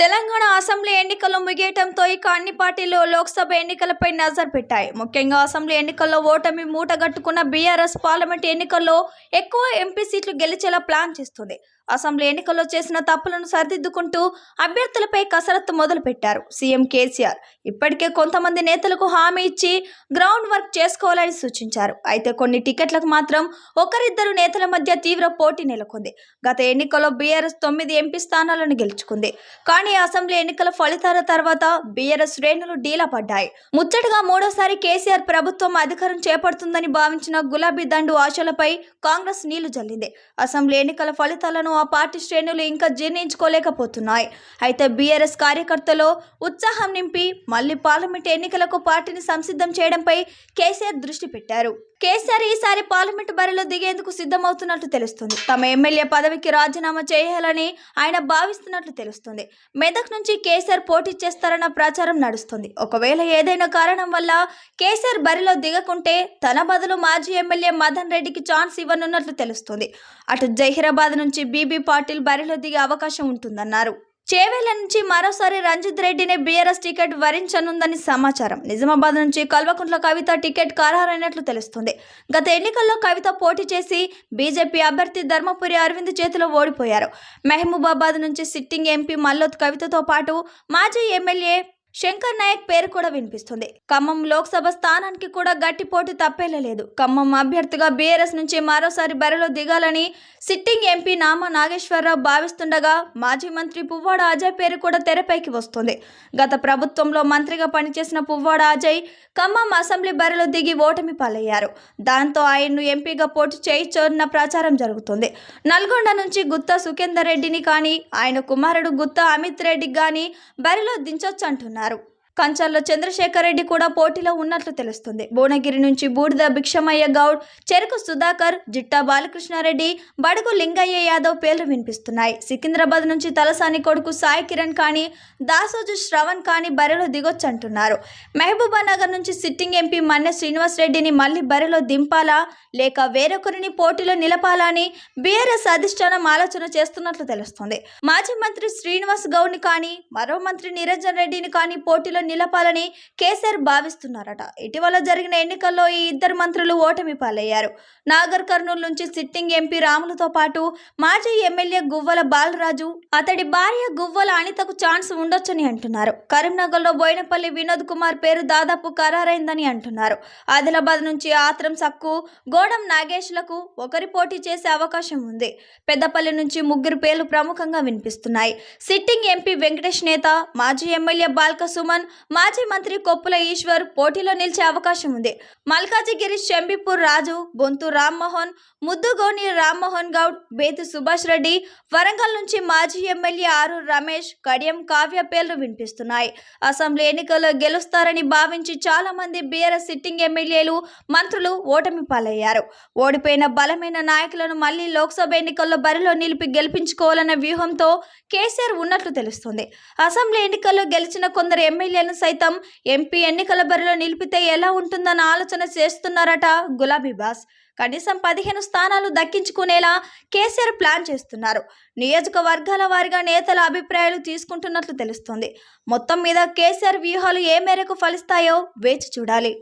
Telangana assembly ఎన్నికలు ముగియటంతో ఇక అన్ని పార్టీలు లోక్సభ ఎన్నికలపై నజర్ పెట్టాయి. ముఖ్యంగా అసెంబ్లీ ఎన్నికల్లో ఓటమి మూటగట్టుకున్న బీఆర్ఎస్ పార్లమెంట్ ఎన్నికల్లో ఎక్కువ ఎంపీ సీట్లు గెలిచేలా ప్లాన్ చేస్తుంది. అసెంబ్లీ ఎన్నికల్లో చేసిన తప్పులను సరిదిద్దుకుంటూ అభ్యర్థులపై కసరత్తు మొదలుపెట్టారు. సీఎం కేసీఆర్ ఇప్పటికే కొంతమంది నేతలకు హామీ ఇచ్చి గ్రౌండ్ వర్క్ చేసుకోవాలని సూచించారు. అయితే కొన్ని టికెట్లకు మాత్రం ఒకరిద్దరు నేతల మధ్య తీవ్ర పోటీ నెలకొంది. గత ఎన్నికల్లో బీఆర్ఎస్ తొమ్మిది ఎంపీ స్థానాలను గెలుచుకుంది. కానీ అసెంబ్లీ ఎన్నికల ఫలితాల తర్వాత బీఆర్ఎస్ శ్రేణులు డీలా పడ్డాయి. ముచ్చటగా మూడోసారి కేసీఆర్ ప్రభుత్వం అధికారం చేపడుతుందని భావించిన గులాబీ దండు ఆశలపై కాంగ్రెస్ నీళ్ళు జల్లింది. అసెంబ్లీ ఎన్నికల ఫలితాలను ఆ పార్టీ శ్రేణులు ఇంకా జీర్ణించుకోలేకపోతున్నాయి. అయితే బీఆర్ఎస్ కార్యకర్తలో ఉత్సాహం నింపి మళ్ళీ పార్లమెంట్ ఎన్నికలకు పార్టీని సంసిద్ధం చేయడంపై కేసీఆర్ దృష్టి పెట్టారు. కేసీఆర్ ఈసారి పార్లమెంటు బరిలో దిగేందుకు సిద్ధమవుతున్నట్లు తెలుస్తుంది. తమ ఎమ్మెల్యే పదవికి రాజీనామా చేయాలని ఆయన భావిస్తున్నట్లు తెలుస్తుంది. మెదక్ నుంచి కేసీఆర్ పోటీ చేస్తారన్న ప్రచారం నడుస్తుంది. ఒకవేళ ఏదైనా కారణం వల్ల కేసీఆర్ బరిలో దిగకుంటే తన బదులు మాజీ ఎమ్మెల్యే మదన్ రెడ్డికి ఛాన్స్ ఇవ్వనున్నట్లు తెలుస్తుంది. అటు జహీరాబాద్ నుంచి బీబీ పాటిల్ బరిలో దిగే అవకాశం ఉంటుందన్నారు. చేవేళ్ళ నుంచి మరోసారి రంజిత్ రెడ్డిని బీఆర్ఎస్ టికెట్ వరించనుందని సమాచారం. నిజామాబాద్ నుంచి కల్వకుంట్ల కవిత టికెట్ ఖరారైనట్లు తెలుస్తుంది. గత ఎన్నికల్లో కవిత పోటీ చేసి బీజేపీ అభ్యర్థి ధర్మపురి అరవింద్ చేతిలో ఓడిపోయారు. మహబూబాబాద్ నుంచి సిట్టింగ్ ఎంపీ మల్లోత్ కవితతో పాటు మాజీ ఎమ్మెల్యే శంకర్ నాయక్ పేరు కూడా వినిపిస్తుంది. ఖమ్మం లోక్సభ స్థానానికి కూడా గట్టి పోటీ తప్పేలేదు ఖమ్మం అభ్యర్థిగా బీఆర్ఎస్ నుంచి మరోసారి బరిలో దిగాలని సిట్టింగ్ ఎంపీ నామా నాగేశ్వరరావు భావిస్తుండగా మాజీ మంత్రి పువ్వాడ అజయ్ పేరు కూడా తెరపైకి వస్తుంది. గత ప్రభుత్వంలో మంత్రిగా పనిచేసిన పువ్వాడ అజయ్ ఖమ్మం అసెంబ్లీ బరిలో దిగి ఓటమి పాలయ్యారు. దాంతో ఆయన్ను ఎంపీగా పోటీ చేయించోన్న ప్రచారం జరుగుతుంది. నల్గొండ నుంచి గుత్తా సుఖేందర్ రెడ్డిని కానీ ఆయన కుమారుడు గుత్తా అమిత్ రెడ్డికి కానీ బరిలో దించొచ్చు అంటున్నారు చేస్తారు కంచాల్లో చంద్రశేఖర్ రెడ్డి కూడా పోటీలో ఉన్నట్లు తెలుస్తుంది. భువనగిరి నుంచి బూడిద భిక్షమయ్య గౌడ్ చెరుకు సుధాకర్ జిట్టా బాలకృష్ణారెడ్డి బడుగు లింగయ్య యాదవ్ పేర్లు వినిపిస్తున్నాయి. సికింద్రాబాద్ నుంచి తలసాని కొడుకు సాయి కిరణ్ కానీ దాసోజు శ్రవణ్ కానీ బరిలో దిగొచ్చంటున్నారు మహబూబానగర్ నుంచి సిట్టింగ్ ఎంపీ మన్నె శ్రీనివాస్ రెడ్డిని మళ్ళీ బరిలో దింపాలా? లేక వేరొకరిని పోటీలో నిలపాలని బీఆర్ఎస్ అధిష్టానం ఆలోచన చేస్తున్నట్లు తెలుస్తుంది. మాజీ మంత్రి శ్రీనివాస్ గౌడ్ని కానీ మరో మంత్రి నిరంజన్ రెడ్డిని కానీ పోటీలో నిలపాలని కేసీఆర్ భావిస్తున్నారట. ఇటీవల జరిగిన ఎన్నికల్లో ఈ ఇద్దరు మంత్రులు ఓటమి పాలయ్యారు. నాగర్ కర్నూలు నుంచి సిట్టింగ్ ఎంపీ రాములతో పాటు మాజీ ఎమ్మెల్యే గువ్వల బాలరాజు అతడి భార్య గువ్వల అనితకు ఛాన్స్ ఉండొచ్చని అంటున్నారు. కరీంనగర్లో బోయినపల్లి వినోద్ కుమార్ పేరు దాదాపు ఖరారైందని అంటున్నారు. ఆదిలాబాద్ నుంచి ఆత్రం సక్కు గోడం నాగేష్లకు ఒకరి పోటీ చేసే అవకాశం ఉంది. పెద్దపల్లి నుంచి ముగ్గురు పేర్లు ప్రముఖంగా వినిపిస్తున్నాయి. సిట్టింగ్ ఎంపీ వెంకటేష్ నేత మాజీ ఎమ్మెల్యే బాల్క సుమన్ మాజీ మంత్రి కొప్పుల ఈశ్వర్ పోటీలో నిలిచే అవకాశం ఉంది. మల్కాజిగిరి శంబిపూర్ రాజు బొంతు రామ్మోహన్ ముద్దుగోని రామ్మోహన్ గౌడ్ బేతు సుభాష్ రెడ్డి వరంగల్ నుంచి మాజీ ఎమ్మెల్యే ఆరు రమేష్ కడియం కావ్య పేర్లు వినిపిస్తున్నాయి. అసెంబ్లీ ఎన్నికల్లో గెలుస్తారని భావించి చాలా మంది బీఆర్ఎస్ సిట్టింగ్ ఎమ్మెల్యేలు మంత్రులు ఓటమి పాలయ్యారు. ఓడిపోయిన బలమైన నాయకులను మళ్ళీ లోక్సభ ఎన్నికల్లో బరిలో నిలిపి గెలిపించుకోవాలన్న వ్యూహంతో కేసీఆర్ ఉన్నట్లు తెలుస్తుంది. అసెంబ్లీ ఎన్నికల్లో గెలిచిన కొందరు ఎమ్మెల్యే ఎమ్మెల్యేలను సైతం ఎంపీ ఎన్నికల బరిలో నిలిపితే ఎలా ఉంటుందన్న ఆలోచన చేస్తున్నారట గులాబీ బాస్. కనీసం పదిహేను స్థానాలు దక్కించుకునేలా కేసీఆర్ ప్లాన్ చేస్తున్నారు. నియోజకవర్గాల వారిగా నేతల అభిప్రాయాలు తీసుకుంటున్నట్లు తెలుస్తుంది. మొత్తం మీద కేసీఆర్ వ్యూహాలు ఏ మేరకు ఫలిస్తాయో వేచి చూడాలి.